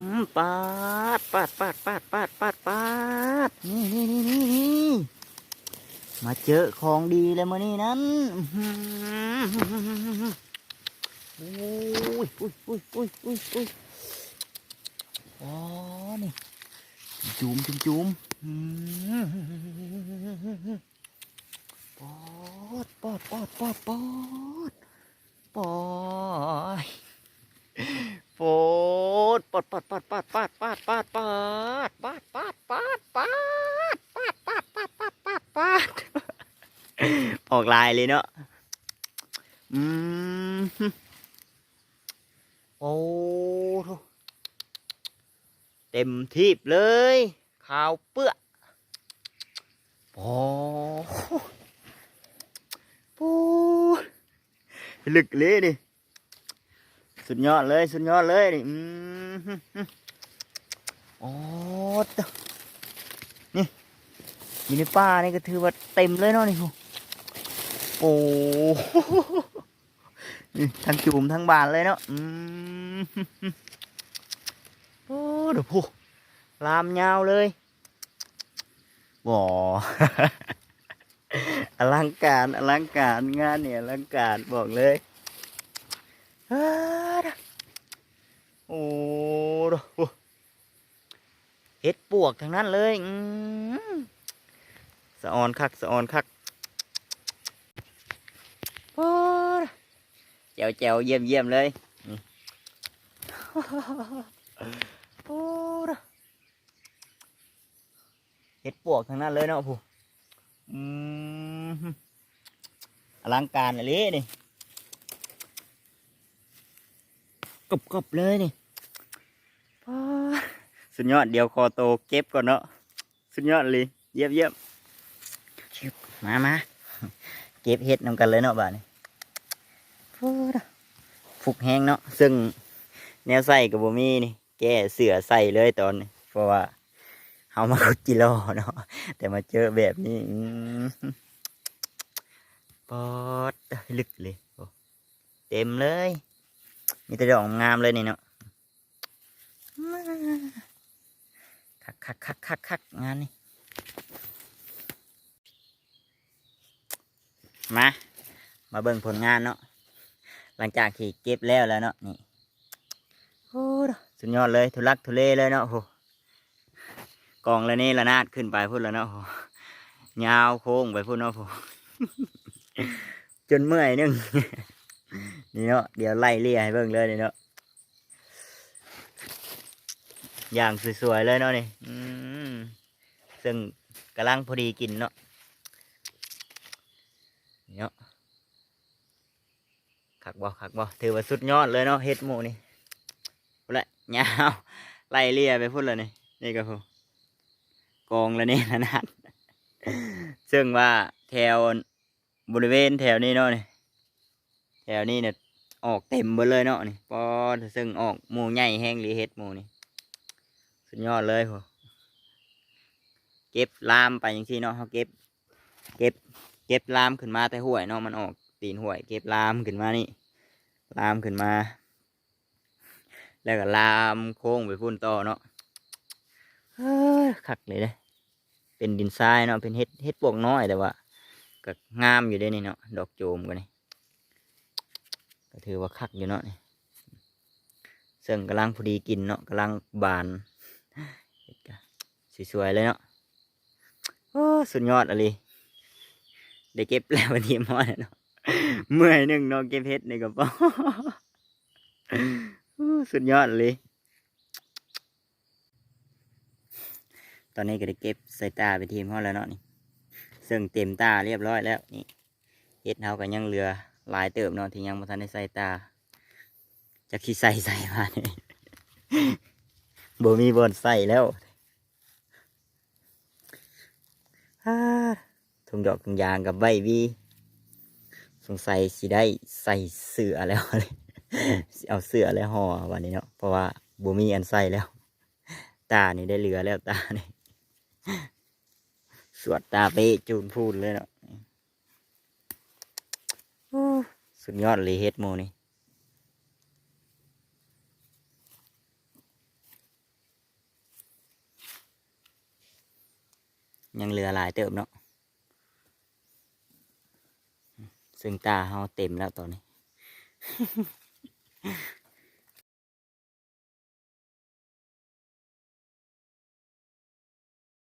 ปาดปาดปาดปาดปาดปาดปาดนี่นี่นี่นี่นี่มาเจอของดีเลยมานี่นั้นอื้อหือโอ้ยโอ้ยอุ้ยอุ้ยอุ้ยอุ้ยอ๋อนี่จุ่มจุ่มจุ่มปอดปอดปอดปอดปอดปอด ดปาดปาดปาดปาดปาดปาดปาดปาดปาดปาดปาดปาดปาดปาดปาดปาดปาดปาดออกลายเลยเนาะอืมโอ้โหเต็มทีบเลยขาวเปื้อโอ้โหโอ้ยลึกเลยดิสุดยอดเลย สุดยอดเลยนี่อืมฮึฮึ โอ้ตนี่อยู่ในป่านี่ก็ถือว่าเต็มเลยเนาะนี่โหโอ้โหนี่ทั้งจุ่มทั้งบานเลยเนาะอืมโอ้เดี๋ยวพูลามยาวเลยบ่อลังการอลังการงานเนี่ยอลังการบอกเลย ดะโอ้เห็ดปวกทั้งนั้นเลยอืมสะออนคักสะออนคักโอ้ดะแจวแจวเยี่ยมเยี่ยมเลยโอ้ดเห็ดปวกทั้งนั้นเลยเนาะผู้อืมอลังการอะไรนี่กบกบๆเลยนี่ สุดยอดเดี๋ยวคอโตเก็บก่อนเนาะสุดยอดเลยเยี่ยมเยี่ยมชึบมามาเก็บเห็ดนำกันเลยเนาะบ้านนี้ป๊าดฟุกแห้งเนาะซึ่งแนวใส่กับบ่มีนี่ แก้เสือใส่เลยตอนนี้เพราะว่าเฮามาคุดจิโร่เนาะแต่มาเจอแบบนี้อืมปอดลึกเลยโอ้เต็มเลย มีแต่ดอกงามเลยนี่เนาะ คักคักคักคักงานนี่มามาเบิ่งผลงานเนาะหลังจากที่เก็บแล้วแล้วเนาะนี่โอ้สุดยอดเลยทุลักทุเลเลยเนาะโหกองแล้วนี่ระนาดขึ้นไปพุ่นแล้วเนาะโหยาวโค้งไปพุ่นเนาะโหจนเมื่อยนึงนี่เนาะเดี๋ยวไล่เลี่ยให้เบิ่งเลยนี่เนาะ อย่างสวยๆเลยเนาะนี่ซึ่งกำลังพอดีกินเนาะเนาะขักบ่ขักบ่ถือว่าสุดยอดเลยเนาะเฮ็ดหมูนี่พุ่นละยาวไล่เลี่ยไปพุ่นเลยนี่นี่ก็พูนกองแล้วนี่นะนัดซึ่งว่าแถวบริเวณแถวนี้เนาะนี่แถวนี้เนี่ยออกเต็มหมดเลยเนาะนี่ปอซึ่งออกหมูใหญ่แห้งหรือเห็ดหมูนี่ สุดยอดเลยโหเก็บลามไปอย่างที่เนาะเขาเก็บ เก็บ เก็บลามขึ้นมาแต่ห่วยเนาะมันออกตีนห่วย เก็บลามขึ้นมานี่ ลามขึ้นมา แล้วก็ลามโค้งไปพุ่นต่อเนาะเฮ้ยคักเลยเด้เป็นดินทรายเนาะเป็นเห็ดเห็ดปวกน้อยแต่ว่าก็งามอยู่ด้นี่เนาะดอกโจมกันนี่ก็ถือว่าคักอยู่เนาะนี่ซึ่งกำลังพอดีกินเนาะกำลังบาน สวยๆเลยเนาะโอ้สุดยอดอะไรได้เก็บแล้ววันนี้มอดเนาะเมื่อยหนึ่งนาะเก็บเพชรในกระเป๋าสุดยอดเลย ตอนนี้ก็ได้เก็บใส่ตาไปทีมเขาแล้วเนาะนี่ซึ่งเต็มตาเรียบร้อยแล้วนี่เฮ็ดเฮาก็ยังเหลือหลายเติบเนาะที่ยังบ่ทันได้ใส่ตาจะขี้ใส่ใส่มาเนี่ยบ่มีบอนใส่แล้วฮ่า ถุงดอกถุงยางกับใบวีสงสัยสิได้ใส่เสื้อแล้วเลยสิเอาเสื้อแล้วห่อวันนี้เนาะเพราะว่าบ่มีอันใส่แล้ว ตานี่ได้เหลือแล้วตานี่สวดตาเป๊ะจูนพูดเลยเนาะโอ้สุดยอดเลยเฮ็ดหมูนี่ ยังเหลือหลายเติมเนาะซึ่งตาเฮาเต็มแล้วตอนนี้